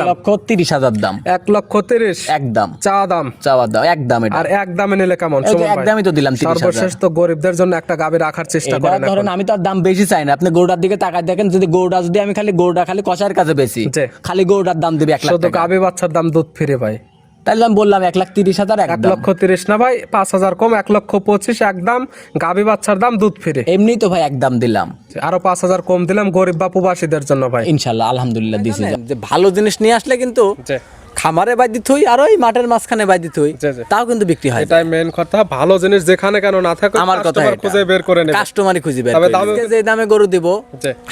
দাম লক্ষ তিরিশ হাজার দাম। এক লক্ষ তিরিশ? একদম চা দাম? চাওয়ার দাম একদম এটা। আর এক দামে নিলে কেমন? একদমই তো দিলাম সর্বশেষ তো গরিবদের জন্য একটা গাবি রাখার চেষ্টা এটা করেন ধরেন আমি তো আর দাম বেশি চাই না। আপনি গৌড়ার দিকে তাকায় দেখেন যদি গরুটা যদি আমি খালি গৌড়া খালি কষার কাছে বেশি খালি গৌড়ার দাম দিবে এক লাখ শুধু গাবি বাচ্চার দাম দুধ ফিরে ভাই। তাহলে আমি বললাম এক লাখ তিরিশ হাজার এক লক্ষ তিরিশ না ভাই পাঁচ হাজার কম এক লক্ষ পঁচিশ একদম গাভী বাচ্চার দাম দুধ ফিরে। এমনি তো ভাই একদম দিলাম। আরও পাঁচ হাজার কম দিলাম গরিব বা প্রবাসীদের জন্য ভাই। ইনশাল্লাহ আলহামদুলিল্লাহ দিছি। যে ভালো জিনিস নিয়ে আসলে কিন্তু। খামারে বাই দিতে হই আর ওই মাঠের মাঝখানে বাই দিতে হই। তাও কিন্তু বিক্রি হয়। এটাই মেন কথা। ভালো জিনিস যেখানে কেন না থাকে আমার কথা খুঁজে বের করে নেবে। কাস্টমারই খুঁজে বের তবে যে দামে গরু দিব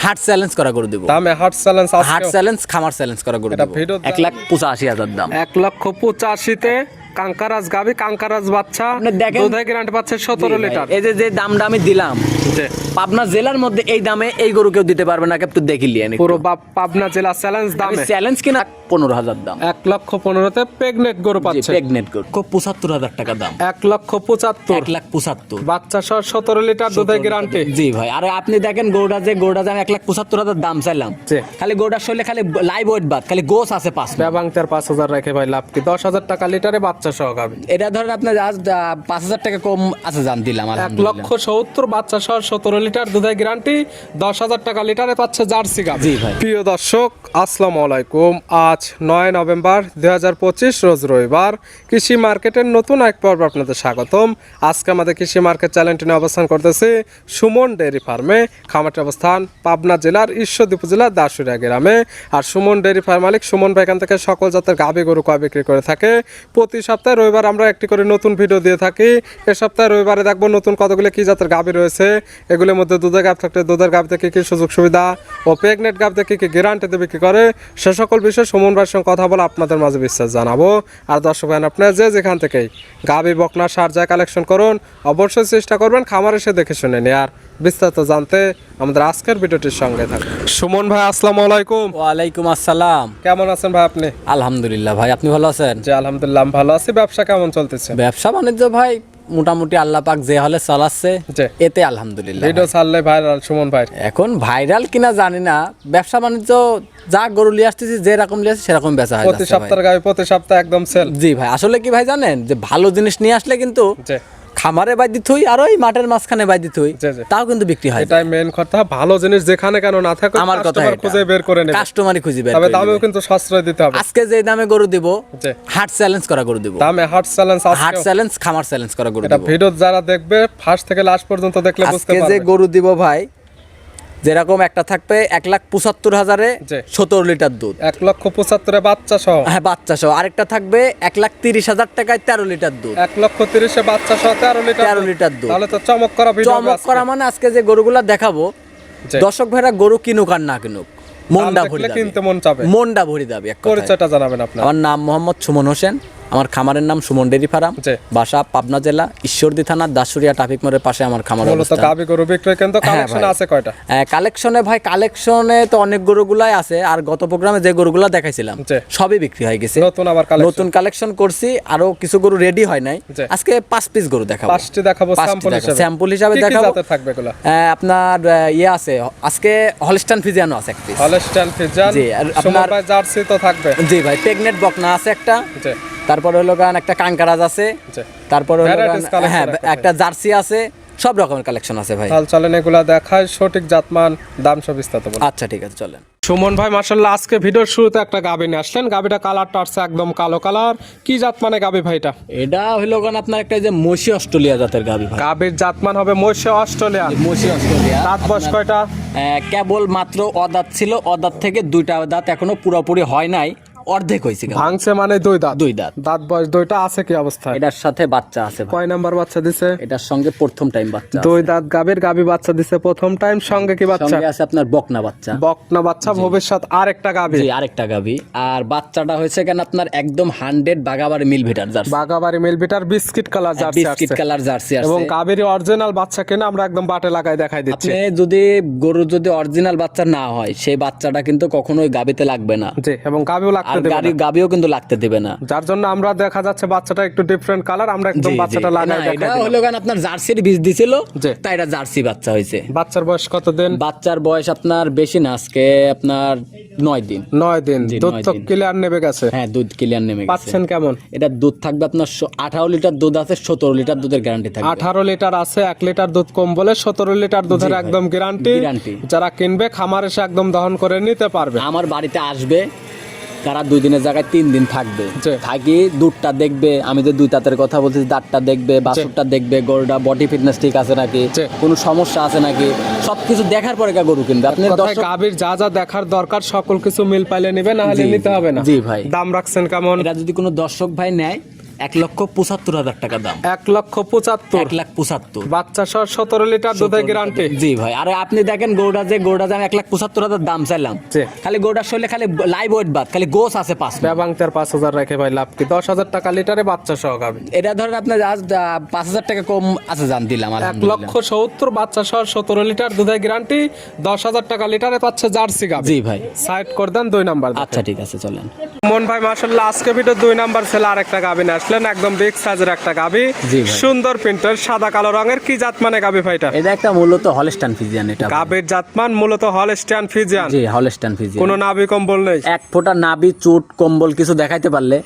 হার্ট চ্যালেঞ্জ করা গরু দিব। দামে হার্ট চ্যালেঞ্জ হার্ট চ্যালেঞ্জ খামার চ্যালেঞ্জ করা গরু দিব। ভিডিওর এক লাখ পঁচাশি হাজার দাম। এক লক্ষ পঁচাশিতে কাঙ্কারাজ গাবি কাঙ্কারাজ বাচ্চা দেখেন- দুধে গ্যারান্টি পাচ্ছে সতেরো লিটার। এই যে যে দামটা আমি দিলাম জি। পাবনা জেলার মধ্যে এই দামে এই গরু কেউ দিতে পারবে না একটু দেখি লিয়ে পুরো পাবনা জেলা চ্যালেঞ্জ দামে। চ্যালেঞ্জ কিনা? পনেরো হাজার দাম। এক লক্ষ পনেরোতে প্রেগনেট গরু পাচ্ছে। প্রেগনেন্ট গরু। পঁচাত্তর হাজার টাকা দাম। এক লক্ষ পঁচাত্তর। এক লাখ পঁচাত্তর। বাচ্চা সহ সতেরো লিটার দুধে গ্যারান্টি জি ভাই আরে আপনি দেখেন গৌড়া যে গৌড়া যে আমি এক লাখ পঁচাত্তর হাজার দাম চাইলাম। খালি গৌড়ার শরীরে খালি লাইভ ওয়েট বাদ খালি গোস আছে পাঁচ। পাঁচ হাজার রেখে ভাই লাভ কি? দশ হাজার টাকা লিটারে বাচ্চা সহ গাবি এটা ধরেন আপনার আজ পাঁচ হাজার টাকা কম আছে জান দিলাম এক লক্ষ সত্তর বাচ্চা সহ সতেরো লিটার দুধে গ্যারান্টি দশ হাজার টাকা লিটারে পাচ্ছে জার্সি গাবি জি ভাই। প্রিয় দর্শক আসসালামু আলাইকুম। আজ নয় নভেম্বর দুই হাজার পঁচিশ রোজ রবিবার। কৃষি মার্কেটের নতুন এক পর্ব আপনাদের স্বাগতম। আজকে আমাদের কৃষি মার্কেট চ্যানেলটি নিয়ে অবস্থান করতেছে সুমন ডেয়ারি ফার্মে খামারটির অবস্থান পাবনা জেলার ঈশ্বরদী উপজেলার দাসুরিয়া গ্রামে। আর সুমন ডেয়ারি ফার্ম মালিক সুমন ভাই এখান থেকে সকল জাতের গাভী গরু কয় বিক্রি করে থাকে? প্রতি সপ্তাহে রবিবার আমরা একটি করে নতুন ভিডিও দিয়ে থাকি। এ সপ্তাহে রবিবারে দেখব নতুন কতগুলো কী জাতের গাভী রয়েছে। এগুলোর মধ্যে দুধের গাভ থাকলে দুধের গাভ থেকে কি সুযোগ সুবিধা ও প্রেগনেন্ট গাভ থেকে কি গ্যারান্টিতে বিক্রি করে, সে সকল বিষয়ে সুমন ভাইয়ের সঙ্গে কথা বলে আপনাদের মাঝে বিশ্বাস জানাব। আর দর্শক ভাই আপনার যে যেখান থেকেই গাভী বকনা, সার যায় কালেকশন করুন, অবশ্যই চেষ্টা করবেন খামার এসে দেখে শুনে নিয়ে আর বিস্তারিত জানতে আমাদের আজকের ভিডিওটির সঙ্গে থাকুন। সুমন ভাই আসসালামু আলাইকুম। ওয়ালাইকুম আসসালাম। কেমন আছেন ভাই আপনি? আলহামদুলিল্লাহ ভাই আপনি ভালো আছেন? জি আলহামদুলিল্লাহ আমি ভালো আছি। ব্যবসা কেমন চলতেছে? ব্যবসা বাণিজ্য ভাই মোটামুটি আল্লাহ পাক যে হলে চালাচ্ছে এতে আলহামদুলিল্লাহ ভিডিও ছাড়লে ভাইরাল সুমন ভাই। এখন ভাইরাল কিনা জানি না ব্যবসা বাণিজ্য যা গরু লিয়ে আসতেছি যে রকম আসছে সেরকম বেচা হয় প্রতি গাভী প্রতি সপ্তাহে একদম সেল জি ভাই আসলে কি ভাই জানেন যে ভালো জিনিস নিয়ে আসলে কিন্তু খামারে বাই থুই আর ওই মাঠের মাঝখানে বাই থুই। তাও কিন্তু বিক্রি হয় এটাই মেন কথা। ভালো জিনিস যেখানে কেন না থাকে আমার কথা খুঁজে বের করে নেবে। কাস্টমারই খুঁজে বের তবে দামেও কিন্তু সাশ্রয় দিতে হবে। আজকে যে দামে গরু দিব হার্ট চ্যালেঞ্জ করা গরু দিব। দামে হার্ট চ্যালেঞ্জ হার্ট চ্যালেঞ্জ খামার চ্যালেঞ্জ করা গরু এটা ভিডিও যারা দেখবে ফার্স্ট থেকে লাস্ট পর্যন্ত দেখলে বুঝতে পারবে। আজকে যে গরু দিব ভাই যেরকম একটা থাকবে এক লাখ পঁচাত্তর হাজারে সতেরো লিটার দুধ। এক লক্ষ পঁচাত্তরে বাচ্চা সহ। হ্যাঁ বাচ্চা সহ। আরেকটা থাকবে এক লাখ তিরিশ হাজার টাকায় তেরো লিটার দুধ। এক লক্ষ তিরিশে বাচ্চা সহ তেরো লিটার 13 দুধ। লিটার দুধ। তাহলে তো চমক করা চমক করা মানে আজকে যে গরুগুলা দেখাবো দর্শক ভাইরা গরু কিনুক আর না কিনুক মনটা ভরি কিনতে মন চাবে। মনটা ভরি কথায়। পরিচয়টা জানাবেন আপনার। আমার নাম মোহাম্মদ সুমন হোসেন। আমার খামারের নাম সুমন ডেরি ফার্ম বাসা পাবনা জেলা ঈশ্বরদী থানা দাসুরিয়া ট্রাফিক মোড়ের পাশে আমার খামার হ্যাঁ কালেকশন আছে কয়টা? কালেকশনে ভাই কালেকশনে তো অনেক গরুগুলাই আছে আর গত প্রোগ্রামে যে গরুগুলা দেখাইছিলাম সবই বিক্রি হয়ে গেছে। নতুন আবার কালেকশন নতুন কালেকশন করছি আরও কিছু গরু রেডি হয় নাই। আজকে পাঁচ পিস গরু দেখাবো। পাঁচটি দেখাবো স্যাম্পল। হিসেবে। দেখাবো। থাকবে আপনার ইয়ে আছে আজকে হলস্টান ফিজিয়ানো আছে এক পিস হলস্টাইন ফিজান জি, আর আপনার- জার্সি তো থাকবে। জি ভাই প্রেগনেট বকনা আছে একটা। তারপরে হলো গান একটা কাঙ্কারাজ আছে। জি তারপরে হলো হ্যাঁ একটা জার্সি আছে সব রকমের কালেকশন আছে ভাই। তাহলে চলেন এগুলা দেখায় সঠিক জাতমান দাম সব বিস্তারিত বলুন আচ্ছা ঠিক আছে চলেন। সুমন ভাই মার্শাল্লাহ আজকে ভিডিওর শুরুতে একটা গাবি নিয়ে আসলেন। গাবিটা কালারটা আসছে একদম কালো কালার কি জাত মানে গাবি ভাইটা এটা? হইল গান আপনার একটা যে মসি অস্ট্রেলিয়া জাতের গাবি ভাই। গাবির জাতমান হবে মৈশে অস্ট্রেলিয়া মসি অস্ট্রেলিয়া দাঁত বয়স কয়টা? কেবল মাত্র অদাঁত ছিল অদাঁত থেকে দুইটা দাঁত এখনও পুরোপুরি হয় নাই। অর্ধেক হয়েছে। ভাঙছে মানে দুই দাঁত। দুই দাঁত। দাঁত বয়স দুইটা আছে কি অবস্থায়? এটার সাথে বাচ্চা আছে কয় নাম্বার বাচ্চা দিছে? এটার সঙ্গে প্রথম টাইম বাচ্চা দুই দাঁত গাবির গাবি বাচ্চা দিছে প্রথম টাইম সঙ্গে কি বাচ্চা? সঙ্গে আছে আপনার বকনা বাচ্চা। বকনা বাচ্চা ভবিষ্যৎ আর একটা গাবি জি আরেকটা গাবি আর বাচ্চাটা হয়েছে কেন আপনার একদম হান্ড্রেড বাগাবাড়ি মিল ভিটার jersey. Bagabari মিলবিটার biscuit colour Jersey biscuit colour Jersey আছে এবং গাবির অরিজিনাল বাচ্চা কিনে আমরা একদম বাটে লাগাই দেখাই দিচ্ছি। আপনি যদি গরু যদি অরিজিনাল বাচ্চা না হয় সেই বাচ্চাটা কিন্তু কখনোই গাবিতে লাগবে না। জি এবং গাবিও আর লাগতে দেবে গাড়ি গাবিও কিন্তু লাগতে দেবে না। যার জন্য আমরা দেখা যাচ্ছে বাচ্চাটা একটু ডিফারেন্ট কালার আমরা একদম। বাচ্চাটা লাগাই এটা হলো কারণ আপনার জার্সির বীজ দিছিল তাই এটা জার্সি বাচ্চা হয়েছে। বাচ্চার বয়স কত দিন বাচ্চার বয়স আপনার বেশি না আজকে আপনার নয় দিন। নয় দিন দুধ তো। ক্লিয়ার নেবে গেছে। হ্যাঁ দুধ ক্লিয়ার নেমে গেছে। পাচ্ছেন কেমন? এটা দুধ থাকবে আপনার আঠারো লিটার দুধ আছে সতেরো লিটার দুধের গ্যারান্টি থাকবে। আঠারো লিটার আছে এক লিটার দুধ কম বলে সতেরো লিটার দুধের একদম গ্যারান্টি যারা কিনবে খামার এসে একদম দহন করে নিতে পারবে। আমার বাড়িতে আসবে তারা দুই দিনের জায়গায় তিন দিন থাকবে? থাকি দুধটা দেখবে আমি যে দুই তাঁতের কথা বলছি দাঁতটা দেখবে বাছুরটা দেখবে গরুটা বডি ফিটনেস ঠিক আছে নাকি? কোনো সমস্যা আছে নাকি? সবকিছু দেখার পরে কে গরু কিনবে। আপনি গাভীর যা যা দেখার দরকার সকল কিছু মিল পাইলে নিবে না হলে নিতে হবে না। জি ভাই। দাম রাখছেন কেমন? এটা যদি কোনো দর্শক ভাই নেয় এক লক্ষ পঁচাত্তর হাজার টাকা দাম। এক লক্ষ পঁচাত্তর। এক লাখ পঁচাত্তর। বাচ্চা সহ সতেরো লিটার দুধের গ্যারান্টি জি ভাই আরে আপনি দেখেন গরুটা যে গরুটা যে আমি এক লাখ পঁচাত্তর হাজার দাম চাইলাম। খালি গরুটার শরীরে খালি লাইভ ওয়েট বাদ খালি গোস আছে পাঁচ। ব্যাবাংতের পাঁচ হাজার রেখে ভাই লাভ কি? দশ হাজার টাকা লিটারে বাচ্চা সহ গাভী এটা ধরেন আপনার আজ পাঁচ হাজার টাকা কম আছে জান দিলাম এক লক্ষ সত্তর বাচ্চা সহ সতেরো লিটার দুধের গ্যারান্টি দশ হাজার টাকা লিটারে পাচ্ছে জার্সি গাভী জি ভাই। সাইড করে দেন দুই নাম্বার আচ্ছা ঠিক আছে চলেন। মন ভাই মাসাল্লাহ আজকে ভিডিও দুই নাম্বার ছেলে আরেকটা গাভী নিয়ে আসলেন একদম বিগ সাইজের একটা ভাই। সুন্দর প্রিন্টের সাদা কালো রঙের। কি জাত মানে গাভী ভাইটা এটা একটা মূলত হলস্টান ফিজিয়ান এটা গাভীর জাতমান মূলত হলস্টিয়ান ফিজিয়ান জি হলস্টান ফিজিয়ান কোনো নাভি কম্বল নেই? এক ফোঁটা নাবি চুট কম্বল কিছু দেখাইতে পারলে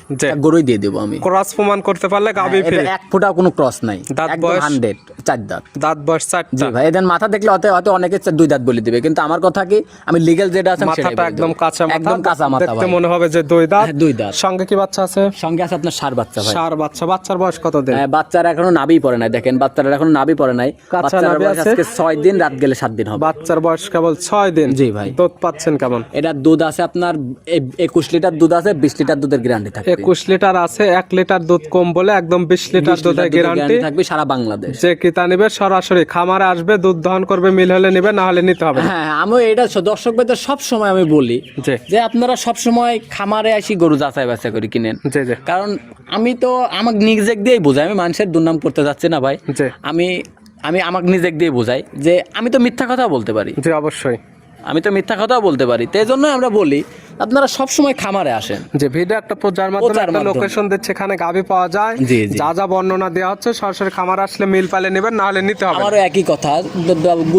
গরুই দিয়ে দেবো আমি। ক্রস প্রমাণ করতে পারলে গাভী এটা ফ্রি। এক ফোঁটা কোনো ক্রস নাই। দাঁত বয়স? হান্ড্রেড চার দাঁত। দাঁত বয়স জি ভাই এদের মাথা দেখলে হয়তো হয়তো অনেকে দুই দাঁত বলে দিবে। কিন্তু আমার কথা কি আমি লিগেল যেটা আছে মাথাটা একদম কাঁচা মাথা। একদম কাঁচা মাথা দেখতে মনে হবে যে দুই দাঁত। হ্যাঁ, দুই দাঁত। সঙ্গে কি বাচ্চা আছে? সঙ্গে আছে আপনার সার বাচ্চা ভাই। সার বাচ্চা। বাচ্চার বয়স কত দিন? হ্যাঁ, বাচ্চারা এখনও পড়ে নাই দেখেন বাচ্চারা এখনও পড়ে নাই। কাঁচা নাভি আছে? আজকে দিন রাত গেলে সাত দিন হবে। বাচ্চার বয়স কেবল দিন। জি ভাই। দুধ পাচ্ছেন কেমন? এটা দুধ আছে আপনার এ- একুশ লিটার দুধ আছে বিশ লিটার দুধের গ্যারান্টি থাকবে। লিটার আছে এক লিটার দুধ কম বলে একদম বিশ লিটার 20 লিটার দুধের গ্যারান্টি থাকবে সারা বাংলাদেশ। যে কিতা নিবে সরাসরি খামারে আসবে দুধ দহন করবে মিল হলে নিবে না হলে নিতে হবে হ্যাঁ আমি এটা দর্শক ভাইদের সব সময় আমি বলি যে আপনারা সব সময় খামারে আসি গরু যাচাই বাছাই করে কিনেন। কারণ আমি তো আমাকে নিজেক দিয়েই বোঝাই আমি মানুষের দুর্নাম করতে যাচ্ছি না ভাই। আমি আমি আমাকে নিজেক দিয়ে বোঝাই যে আমি তো মিথ্যা কথা বলতে পারি। জি অবশ্যই। আমি তো মিথ্যা কথাও বলতে পারি। তো জন্য আমরা বলি আপনারা সব সময় খামারে আসেন। যে ভিডিও একটা প্রচার মাধ্যমে লোকেশন দিচ্ছে এখানে গাভি পাওয়া যায়। যা যা বর্ণনা দেওয়া হচ্ছে সরাসরি খামার আসলে মিল পালে নেবেন না হলে নিতে হবে। আমারও একই কথা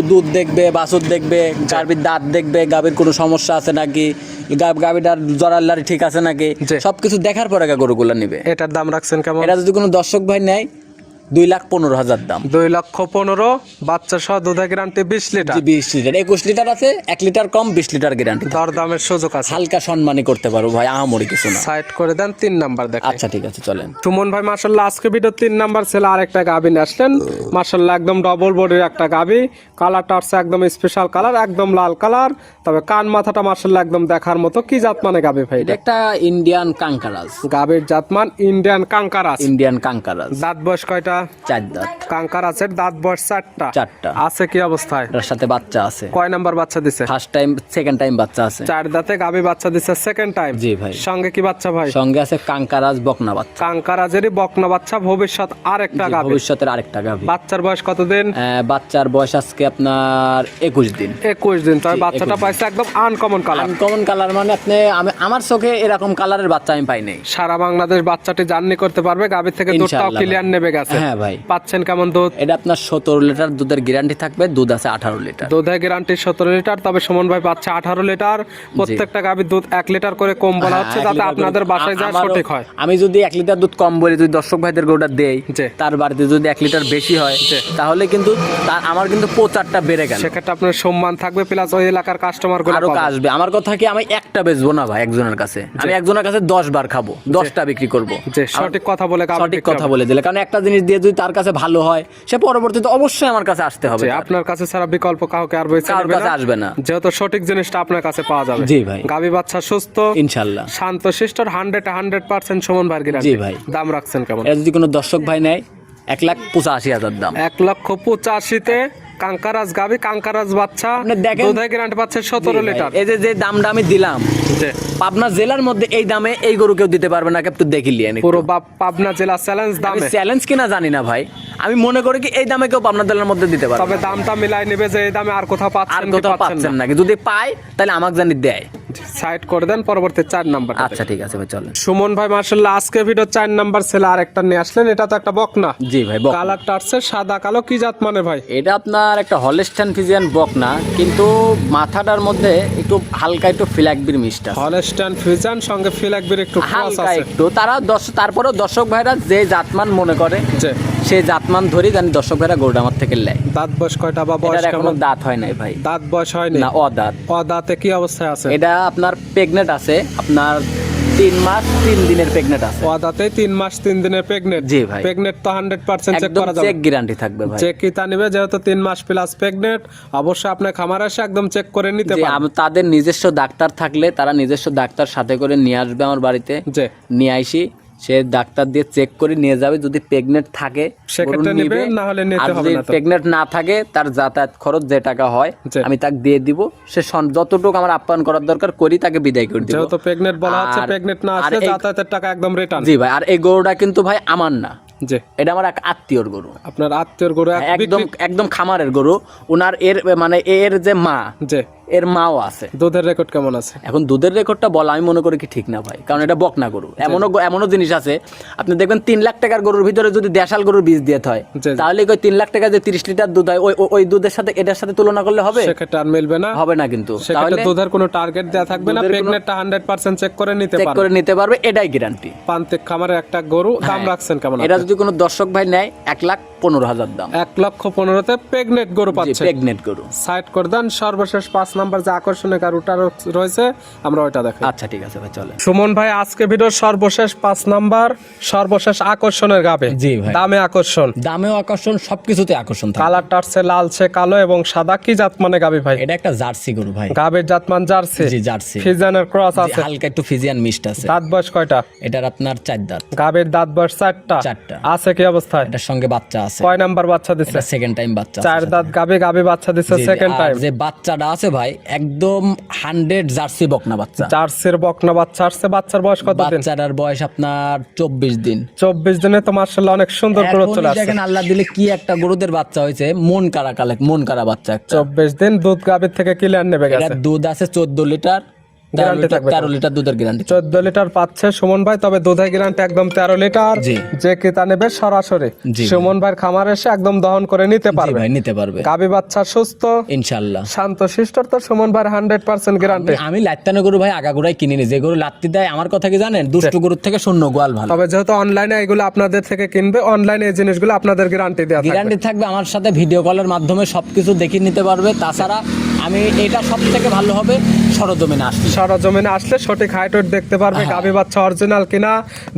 দুধ দেখবে বাছুর দেখবে গাভীর দাঁত দেখবে গাভীর কোনো সমস্যা আছে নাকি গা- গাভীটার জরাল্লারি ঠিক আছে নাকি। সবকিছু দেখার পরে গা গরুগুলো নিবে। এটার দাম রাখছেন কেমন? এটা যদি কোনো দর্শক ভাই নেয় দুই লাখ পনেরো হাজার দাম। দুই লক্ষ পনেরো বাচ্চা সহ দুধের গ্যারান্টি বিশ লিটার। বিশ লিটার। একুশ লিটার আছে এক লিটার কম বিশ লিটার গ্যারান্টি দর দামের সুযোগ আছে। হালকা সম্মানই করতে পারো ভাই আহামরি কিছু না। সাইড করে দেন তিন নাম্বার দেখেন আচ্ছা ঠিক আছে চলেন। সুমন ভাই মার্শাল্লাহ আজকে ভিডিও তিন নাম্বার ছেলে গাভি আসলেন। মার্শাল্লাহ একদম ডবল বডির একটা গাভি কালারটা হচ্ছে একদম স্পেশাল কালার একদম লাল কালার তবে কান মাথাটা মার্শাল্লাহ একদম দেখার মতো। কি জাত মানে গাভি ভাই একটা ইন্ডিয়ান কাঙ্কারাজ গাভির জাতমান ইন্ডিয়ান কাঙ্কার আছে ইন্ডিয়ান কাঙ্কারাজ দাঁত বয়স কয়টা? চার দাঁত কাঙ্কার আছে দাঁত বয়স চারটা। চারটা। আছে কি অবস্থায়? এটার সাথে বাচ্চা আছে। কয় নাম্বার বাচ্চা দিছে? ফার্স্ট টাইম সেকেন্ড টাইম বাচ্চা আছে। চার দাঁতে গাভি বাচ্চা দিছে সেকেন্ড টাইম জি ভাই। সঙ্গে কি বাচ্চা ভাই? সঙ্গে আছে কাঙ্কারাজ বকনা বাচ্চা। কাঙ্কারাজেরই বকনা বাচ্চা ভবিষ্যৎ আরেকটা গাভি ভবিষ্যতের আরেকটা গাভী বাচ্চার বয়স কতদিন? বাচ্চার বয়স আজকে আপনার একুশ দিন। একুশ দিন তবে বাচ্চাটা পাইছে একদম আনকমন কালার আনকমন কালার মানে আপনি আমি আমার চোখে এরকম কালারের বাচ্চা আমি পাই নাই। সারা বাংলাদেশ বাচ্চাটি জার্নি করতে পারবে গাভীর থেকে দুধটাও ক্লিয়ার নেবে গেছে। হ্যাঁ ভাই। পাচ্ছেন কেমন দুধ? এটা আপনার সতেরো লিটার দুধের গ্যারান্টি থাকবে দুধ আছে আঠারো লিটার। দুধের গ্যারান্টি সতেরো লিটার তবে সুমন ভাই পাচ্ছে আঠারো লিটার। প্রত্যেকটা গাভীর দুধ এক লিটার করে কম বলা হচ্ছে হ্যাঁ, যাতে লিটার আপনাদের বাসায় আমারও- সঠিক হয়। আমি যদি এক লিটার দুধ কম বলি যদি দর্শক ভাইদের গরুটা দেই তার বাড়িতে যদি এক লিটার বেশি হয় তাহলে কিন্তু তার আমার কিন্তু প্রচারটা বেড়ে গেল। সেক্ষেত্রে আপনার সম্মান থাকবে প্লাস ওই এলাকার কাস্টমারগুলো আরও আসবে। আমার কথা কি আমি একটা বেচবো না ভাই একজনের কাছে? আমি একজনের কাছে দশ বার খাব দশটা বিক্রি করব। যে সঠিক কথা বলে সঠিক কথা বলে দিলে। কারণ একটা জিনিস দিয়ে যদি তার কাছে ভালো হয় সে পরবর্তীতে অবশ্যই আমার কাছে আসতে হবে। আপনার কাছে ছাড়া বিকল্প কাউকে আর কারোর কাছে আসবে না। যেহেতু সঠিক জিনিসটা আপনার কাছে পাওয়া যাবে। জি ভাই। গাবি বাচ্চা সুস্থ ইনশাআল্লাহ শান্ত শিষ্টর হান্ড্রেড হান্ড্রেড পার্সেন্ট সমান ভার জি ভাই। দাম রাখছেন কেমন? যদি কোনো দর্শক ভাই নেয় এক লাখ পঁচাশি হাজার দাম। এক লক্ষ পঁচাশিতে কাঙ্কারাজ গাবি কাঙ্কারাজ বাচ্চা দেখেন- দুধের গ্যারান্টি পাচ্ছে সতেরো লিটার। এই যে যে দামটা আমি দিলাম পাবনা জেলার মধ্যে এই দামে এই গরু কেউ দিতে পারবে না একটু দেখিলিয়ে পুরো পাবনা জেলা চ্যালেঞ্জ দাম। চ্যালেঞ্জ কিনা জানি না ভাই। আমি মনে করি কি এই দামে কেউ পাবনা জেলার মধ্যে দিতে পারবে তবে দামটা মিলাই নেবে যে এই দামে আর কোথাও পাচ্ছেন আর কোথাও পাচ্ছেন না। নাকি যদি পায় তাহলে আমাকে জানি দেয়। সাইড করে দেন পরবর্তী চার নাম্বার আচ্ছা ঠিক আছে ভাই চলেন। সুমন ভাই মার্শাল্লাহ আজকে ভিডিও চার নাম্বার ছেলে আরেকটা নিয়ে আসলেন এটা তো একটা বকনা। জি ভাই বক কালার টার্সের সাদা কালো কি জাত মানে ভাই? এটা আপনার একটা হলেস্টান ফিজিয়ান বক না কিন্তু মাথাটার মধ্যে একটু হালকা একটু ফ্ল্যাগবির মিষ্টা হলস্টান ফিজান সঙ্গে ফিলাকবির একটু ক্রস হালকা আছে। একটু তারা দশ তারপরেও দর্শক ভাইরা যে জাতমান মনে করে যে সেই জাতমান ধরেই জানি দর্শক ভাইরা গরুটা আমার থেকে লেয় দাঁত বয়স কয়টা বা বয়স এখনও কেমন? দাঁত হয় নাই ভাই। দাঁত বয়স হয়নি? না অদাঁত। ও দাঁতে কি অবস্থায় আছে? এটা আপনার প্রেগনেন্ট আছে আপনার তিন মাস তিন দিনের প্রেগনেন্ট আছে। তিন মাস তিন দিনের প্রেগনেন্ট জি ভাই। প্রেগনেন্ট তো হান্ড্রেড পার্সেন্ট চেক করা যাবে। চেক গ্যারান্টি থাকবে ভাই। চেক কি তা নিবে যেহেতু তিন মাস প্লাস প্রেগনেন্ট অবশ্যই আপনার খামার এসে একদম চেক করে নিতে যে তাদের নিজস্ব ডাক্তার থাকলে তারা নিজস্ব ডাক্তার সাথে করে নিয়ে আসবে আমার বাড়িতে। নিয়ে আইসি। সে ডাক্তার দিয়ে চেক করে নিয়ে যাবে যদি প্রেগনেন্ট থাকে নিবে। না হলে নিতে আর হবে যদি না প্রেগনেন্ট না থাকে তার যাতায়াত খরচ যে টাকা হয় আমি তাকে দিয়ে দিব। সে যতটুকু আমার আপ্যায়ন করার দরকার করি তাকে বিদায় করে দিব। যেহেতু প্রেগনেন্ট বলা হচ্ছে প্রেগনেন্ট না এই- যাতায়াতের টাকা একদম রিটার্ন জি ভাই আর এই গরুটা কিন্তু ভাই আমার না। জি এটা আমার এক আত্মীয়র গরু। আপনার আত্মীয়র গরু একদম একদম খামারের গরু। ওনার এর মানে এর যে মা এর মাও আছে। দুধের রেকর্ড কেমন আছে? এখন দুধের রেকর্ডটা বলা আমি মনে করি কি ঠিক না ভাই কারণ এটা বকনা গরু। এমনও এমনও জিনিস আছে আপনি দেখবেন তিন লাখ টাকার গরুর ভিতরে যদি দেশাল গরুর বীজ দিয়ে হয়। তাহলে ওই তিন লাখ টাকা যে তিরিশ লিটার দুধ হয় ওই ওই- দুধের সাথে এটার সাথে তুলনা করলে হবে? সেক্ষেত্রে আর মিলবে না। হবে না কিন্তু। তাহলে দুধের কোনো টার্গেট দেওয়া থাকবে না প্রেগনেন্টটা হান্ড্রেড পার্সেন্ট চেক করে নিতে চেক করে নিতে পারবে এটাই গ্যারান্টি প্রান্তিক খামারে একটা গরু দাম রাখছেন কেমন এটা যদি কোনো দর্শক ভাই নেয় এক লাখ পনেরো হাজার দাম। এক লক্ষ পনেরোতে প্রেগনেন্ট গরু পাচ্ছে প্রেগনেন্ট গরু। সাইড করে দেন সর্বশেষ পাঁচ নাম্বার যে আকর্ষণীয় রয়েছে আমরা ওইটা দেখাই আচ্ছা ঠিক আছে ভাই চলে সুমন ভাই আজকে ভিডিওর সর্বশেষ পাঁচ নাম্বার সর্বশেষ আকর্ষণের গাবে জি ভাই। দামে আকর্ষণ। দামেও আকর্ষণ সবকিছুতে আকর্ষণ কালো এবং সাদা। কি জাত মানে গাবি ভাই? এটা একটা জার্সি গরু ভাই। গাবের জাতমান জার্সি? জি জার্সি। ফিজানের ক্রস আছে। হালকা একটু ফিজিয়ান মিষ্ট আছে। দাঁত বয়স কয়টা? এটার আপনার চার দাঁত। গাবের দাঁত বয়স চারটা। চারটা। আছে কি অবস্থায়? এটার সঙ্গে বাচ্চা আছে। কয় নাম্বার বাচ্চা দিছে? সেকেন্ড টাইম বাচ্চা চার দাঁত গাবে গাবে বাচ্চা দিছে সেকেন্ড টাইম যে বাচ্চাটা আছে ভাই একদম হান্ড্রেড জার্সি বকনা বাচ্চা। জার্সির বকনা বাচ্চা। আসছে বাচ্চার বয়স কত দিন? বাচ্চাটার বয়স আপনার চব্বিশ দিন। চব্বিশ দিনে তো মার্শাল্লাহ অনেক সুন্দর করে এখনই চলে আসছে। দেখেন আল্লাহ দিলে কি একটা গরুদের বাচ্চা হয়েছে মন কারা কালে মন কারা বাচ্চা একটা। চব্বিশ দিন দুধ গাভীর থেকে ক্লিয়ার নেবে গেছে। দুধ আছে চোদ্দ লিটার লিটার থাকবে তেরো লিটার দুধের গ্যারান্টি চোদ্দ লিটার পাচ্ছে সুমন ভাই তবে দুধের গ্রান্ট একদম তেরো লিটার। যে ক্রেতা নেবে সরাসরি। সুমন ভাইয়ের খামার এসে একদম দহন করে নিতে পারবে। ভাই নিতে পারবে। গাভী বাচ্চা সুস্থ ইনশাল্লাহ শান্ত শিষ্টর তো সুমন ভাইয়ের হান্ড্রেড পার্সেন্ট গ্যারান্টি আমি- লাত্তানো গরু ভাই আগাগোড়াই কিনিনি যে গরু লাত্তি দেয় আমার কথা কি জানেন? দুষ্ট গরুর থেকে শূন্য গোয়াল ভালো। তবে যেহেতু অনলাইনে এগুলো আপনাদের থেকে কিনবে অনলাইনে এই জিনিসগুলো আপনাদের গ্যারান্টি দেওয়া গ্যারান্টি থাকবে আমার সাথে ভিডিও কলের মাধ্যমে সবকিছু দেখিয়ে নিতে পারবে। তাছাড়া আমি এটা সব থেকে ভালো হবে সরজমিনে আসলে। সরজমিনে আসলে সঠিক হাইট দেখতে পারবে হ্যাঁ। গাভী বাচ্চা অরিজিনাল কিনা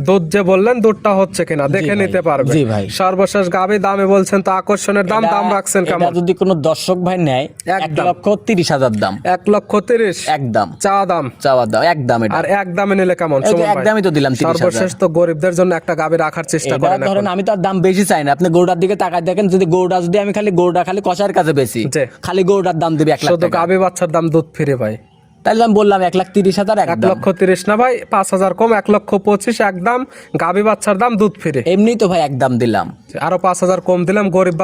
দুধ যে বললেন দুধটা হচ্ছে কিনা দেখে নিতে পারবে। জি ভাই। সর্বশেষ গাভী দামে বলছেন তো আকর্ষণের দাম দাম রাখছেন কেমন? যদি কোনো দর্শক ভাই নেয় এক লক্ষ তিরিশ হাজার দাম। এক লক্ষ তিরিশ? একদম। চা দাম? চাওয়া দাও একদম এটা। আর এক দামে নিলে কেমন? একদমই তো দিলাম 30,000 সর্বশেষ তো গরিবদের জন্য একটা গাভী রাখার চেষ্টা করেন ধরেন আমি তো আর দাম বেশি চাই না। আপনি গরুটার দিকে তাকায় দেখেন যদি গরুটা যদি আমি খালি গরুটা খালি কষার কাছে বেশি খালি গরুটার দাম দিবে এক লাখ শুধু গাবে বাচ্চার দাম দুধ ফিরে ভাই তাহলে আমি বললাম এক লাখ তিরিশ হাজার এক লক্ষ তিরিশ না ভাই পাঁচ হাজার কম এক লক্ষ পঁচিশ একদম। গাভী বাচ্চার দাম দুধ ফিরে। এমনি তো ভাই একদম দিলাম। আরও পাঁচ হাজার কম দিলাম গরিব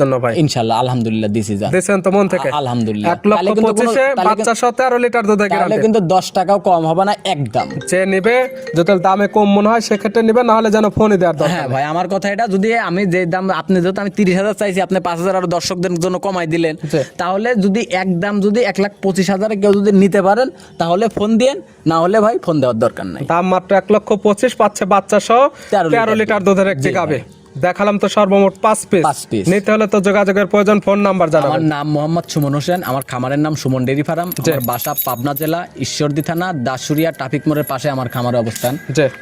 জন্য ভাই। ইনশাল্লাহ আলহামদুলিল্লাহ দিছি যা। দিয়েছেন তো মন থেকে? আলহামদুলিল্লাহ। এক লক্ষ পঁচিশে বাচ্চা সহ তেরো লিটার দুধে তাহলে কিন্তু দশ টাকাও কম হবে না একদম। যে নিবে যদি দামে কম মনে হয় সেক্ষেত্রে নিবে না হলে যেন ফোনই দেওয়ার দরকার হ্যাঁ ভাই আমার কথা এটা যদি আমি যে দাম আপনি যেহেতু আমি তিরিশ হাজার চাইছি আপনি পাঁচ হাজার আরও দর্শকদের জন্য কমাই দিলেন তাহলে যদি এক দাম যদি এক লাখ পঁচিশ হাজারে কেউ যদি নিতে পারেন তাহলে ফোন দিয়েন না হলে ভাই ফোন দেওয়ার দরকার নাই দাম মাত্র এক লক্ষ পঁচিশ পাচ্ছে বাচ্চা সহ তেরো লিটার লিটার দুধ। দুধের একটি গাবে দেখালাম তো সর্বমোট পাঁচ পিস পাঁচ piece। নিতে হলে তো যোগাযোগের প্রয়োজন ফোন নাম্বার আমার নাম মোহাম্মদ সুমন হোসেন আমার খামারের নাম সুমন ডেরি ফার্ম। আমার বাসা পাবনা জেলা ঈশ্বরদী থানা দাসুরিয়া ট্রাফিক মোড়ের পাশে আমার খামারের অবস্থান।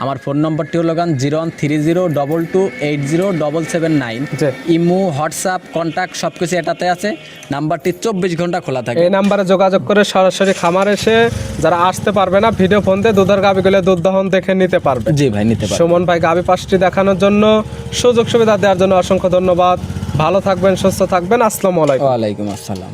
আমার ফোন নম্বরটি হলো গান zero one three zero double two eight zero double seven nine. Imo WhatsApp contact সব কিছু এটাতে আছে। নাম্বারটি চব্বিশ ঘণ্টা খোলা থাকে। এই নাম্বারে যোগাযোগ করে সরাসরি খামার এসে যারা আসতে পারবে না ভিডিও ফোন দিয়ে দুধের গাবি গুলো দুধ দহন দেখে নিতে পারবে। জি ভাই নিতে পারেন সুমন ভাই গাবি পাঁচটি দেখানোর জন্য সুযোগ সুবিধা দেওয়ার জন্য অসংখ্য ধন্যবাদ। ভালো থাকবেন সুস্থ থাকবেন। আসসালামু আলাইকুম। আসসালাম।